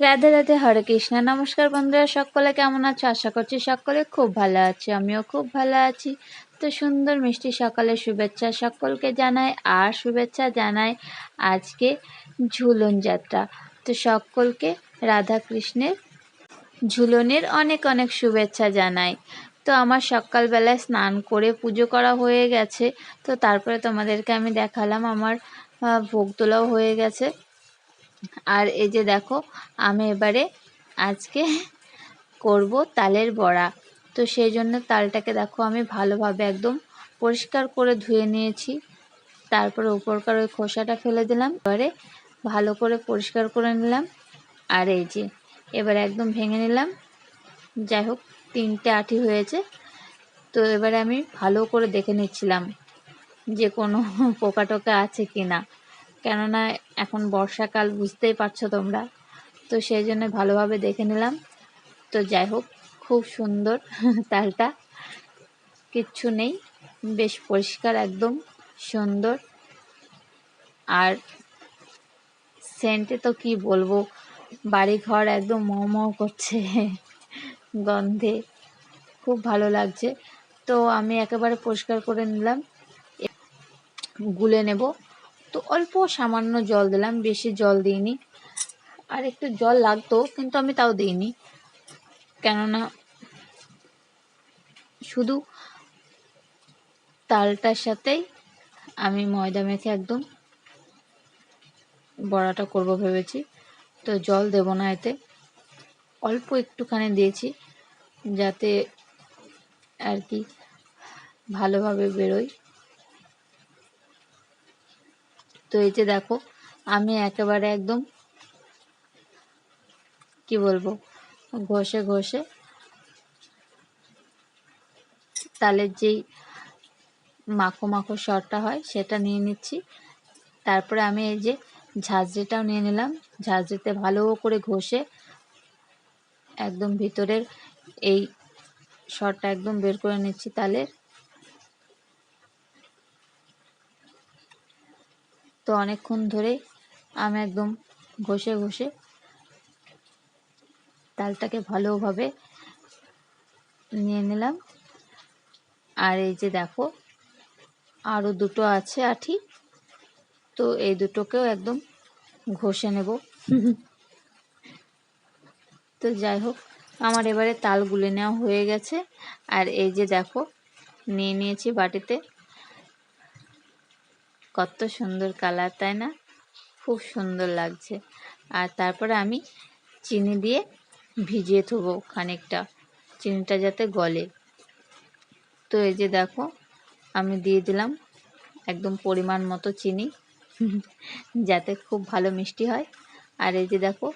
রাধে রাধে, হরে কৃষ্ণ। নমস্কার বন্ধুরা, সকলে কেমন আছো? আশা করছি সকলে খুব ভালো আছে, আমিও খুব ভালো আছি। তো সুন্দর মিষ্টি সকালে শুভেচ্ছা সকলকে জানাই, আর শুভেচ্ছা জানাই আজকে ঝুলন যাত্রা। তো সকলকে রাধা কৃষ্ণের ঝুলনের অনেক অনেক শুভেচ্ছা জানাই। তো আমার সকালবেলায় স্নান করে পুজো করা হয়ে গেছে, তো তারপরে তোমাদেরকে আমি দেখালাম, আমার ভোগ তোলাও হয়ে গেছে। আর এই যে দেখো, আমি এবারে আজকে করব তালের বড়া। তো সেই জন্য তালটাকে দেখো, আমি ভালোভাবে একদম পরিষ্কার করে ধুয়ে নিয়েছি। তারপরে উপরকার ওই খোসাটা ফেলে দিলাম। এবারে ভালো করে পরিষ্কার করে নিলাম। আর এই যে, এবারে একদম ভেঙে নিলাম। যাই হোক, তিনটে আঠি হয়েছে। তো এবারে আমি ভালো করে দেখে নিচ্ছিলাম যে কোনো পোকা টোকা আছে কি না কেননা এখন বর্ষাকাল, বুঝতেই পারছ তোমরা। তো সেই জন্য ভালোভাবে দেখে নিলাম। তো যাই হোক, খুব সুন্দর তালটা। কিচ্ছু নেই, বেশ পরিষ্কার একদম, সুন্দর। আর সেন্টে তো কি বলব বাড়ি ঘর একদম মোমো করছে গন্ধে। খুব ভালো লাগছে। তো আমি একেবারে পরিষ্কার করে নিলাম। গুলে নেব। তো অল্প সামান্য জল দিলাম, বেশি জল দিইনি। আর একটু জল লাগতো, কিন্তু আমি তাও দিইনি। কেননা শুধু তালটার সাথেই আমি ময়দা মেখে একদম বড়াটা করব ভেবেছি। তো জল দেব না এতে। অল্প একটুখানি দিয়েছি, যাতে আর কি ভালোভাবে বেরোয়। তো এই যে দেখো, আমি একেবারে একদম, কি বলব, ঘষে ঘষে তালের যেই মাখো মাখো সরটা হয় সেটা নিয়ে নিচ্ছি। তারপরে আমি এই যে ঝাঁঝরিটাও নিয়ে নিলাম। ঝাঁঝরিতে ভালো করে ঘষে একদম ভিতরের এই সরটা একদম বের করে নিচ্ছি তালের। তো অনেকক্ষণ ধরে আমি একদম ঘষে ঘষে তালটাকে ভালোভাবে নিয়ে নিলাম। আর এই যে দেখো আরও দুটো আছে আঠি, তো এই দুটোকেও একদম ঘষে নেব। তো যাই হোক, আমার এবারে তাল গুলে নেওয়া হয়ে গেছে। আর এই যে দেখো, নিয়ে নিয়েছি বাটিতে। কত সুন্দর কালার, তাই না? খুব সুন্দর লাগছে। আর তারপরে আমি চিনি দিয়ে ভিজিয়ে থবো খানিকটা। চিনিটা যাতে গলে। তো এই যে দেখো, আমি দিয়ে দিলাম একদম পরিমাণ মতো চিনি। যাতে খুব ভালো মিষ্টি হয়। আর এই যে দেখো,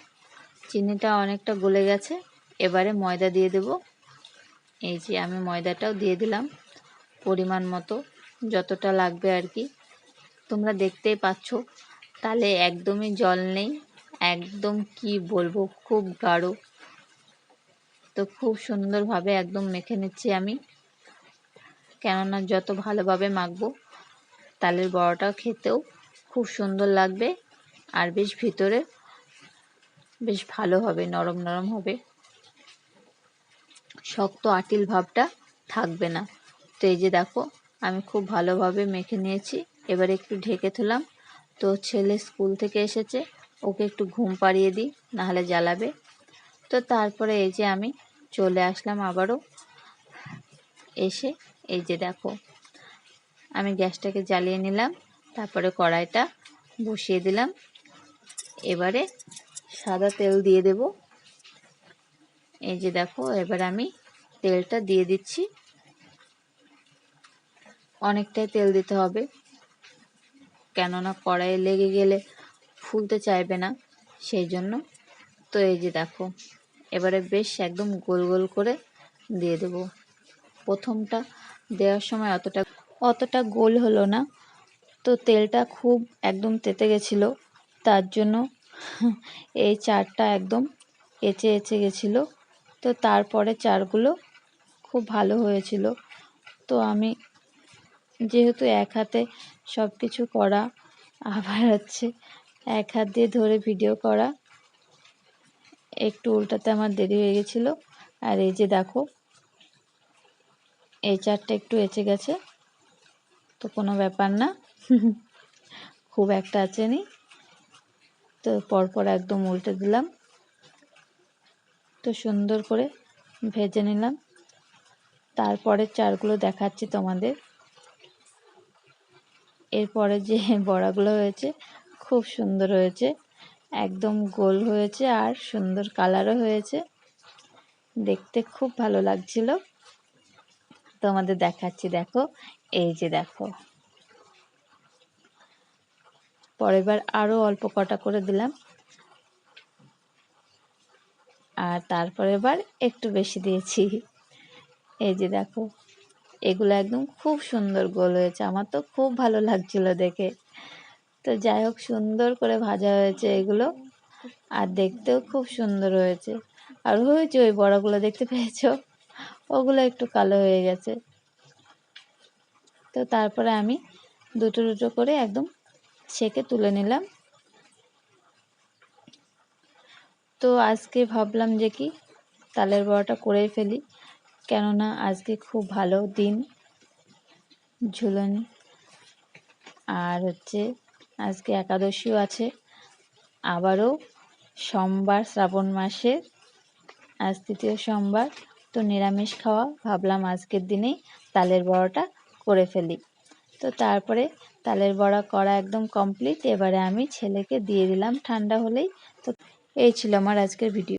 চিনিটা অনেকটা গলে গেছে। এবারে ময়দা দিয়ে দেব। এই যে আমি ময়দাটাও দিয়ে দিলাম পরিমাণ মতো, যতটা লাগবে আর কি। তোমরা দেখতেই পাচ্ছ। তাহলে একদমই জল নেই। একদম কি বলব, খুব গাঢ়। তো খুব সুন্দরভাবে একদম মেখে নিচ্ছি আমি। কেননা যত ভালোভাবে মাখবো, তালের বড়াটাও খেতেও খুব সুন্দর লাগবে আর বেশ ভিতরে বেশ ভালো হবে, নরম নরম হবে। শক্ত আটিল ভাবটা থাকবে না। তো এই যে দেখো, আমি খুব ভালোভাবে মেখে নিয়েছি। এবারে একটু ঢেকে থুলাম তো ছেলে স্কুল থেকে এসেছে, ওকে একটু ঘুম পাড়িয়ে দিই, নাহলে জ্বালাবে। তো তারপরে এই যে আমি চলে আসলাম আবারও। এসে এই যে দেখো, আমি গ্যাসটাকে জ্বালিয়ে নিলাম, তারপরে কড়াইটা বসিয়ে দিলাম। এবারে সাদা তেল দিয়ে দেব। এই যে দেখো, এবার আমি তেলটা দিয়ে দিচ্ছি। অনেকটাই তেল দিতে হবে। কেননা কড়াইয়ে লেগে গেলে ফুলতে চাইবে না, সেই জন্য। তো এই যে দেখো, এবারে বেশ একদম গোল গোল করে দিয়ে দেব। প্রথমটা দেওয়ার সময় অতটা অতটা গোল হলো না। তো তেলটা খুব একদম তেতে গেছিল, তার জন্য এই চারটা একদম এঁচে এঁচে গেছিল। তো তারপরে চারগুলো খুব ভালো হয়েছিল। তো আমি যেহেতু এক হাতে সব কিছু করা, আবার হচ্ছে এক হাত দিয়ে ধরে ভিডিও করা, একটু উল্টাতে আমার দেরি হয়ে গেছিল। আর এই যে দেখো, এই চারটা একটু এঁচে গেছে, তো কোনো ব্যাপার না। খুব একটা আছেনি তো পরপর একদম উল্টে দিলাম। তো সুন্দর করে ভেজে নিলাম। তারপরে চারগুলো দেখাচ্ছি তোমাদের। এরপরে যে বড়াগুলো হয়েছে, খুব সুন্দর হয়েছে। একদম গোল হয়েছে আর সুন্দর কালারও হয়েছে। দেখতে খুব ভালো লাগছিল। তোমাদের দেখাচ্ছি, দেখো। এই যে দেখো। পরের বার আরও অল্প কটা করে দিলাম। আর তারপরে বার একটু বেশি দিয়েছি। এই যে দেখো। এগুলো একদম খুব সুন্দর গোল হয়েছে। আমার তো খুব ভালো লাগছিল দেখে। তো যাই হোক, সুন্দর করে ভাজা হয়েছে এগুলো। আর দেখতেও খুব সুন্দর হয়েছে। আর হয়েছে ওই বড়গুলো দেখতে পেয়েছ? ওগুলো একটু কালো হয়ে গেছে। তো তারপরে আমি দুটো দুটো করে একদম ছেঁকে তুলে নিলাম। তো আজকে ভাবলাম যে কি, তালের বড়াটা করেই ফেলি। কেননা আজকে খুব ভালো দিন ঝুলনি। আর হচ্ছে আজকে একাদশীও আছে। আবারও সোমবার শ্রাবণ মাসের আজ তৃতীয় সোমবার। তো নিরামিষ খাওয়া ভাবলাম আজকের দিনেই তালের বড়াটা করে ফেলি। তো তারপরে তালের বড়া করা একদম কমপ্লিট এবারে আমি ছেলেকে দিয়ে দিলাম ঠান্ডা হলেই। তো এই ছিল আমার আজকের ভিডিও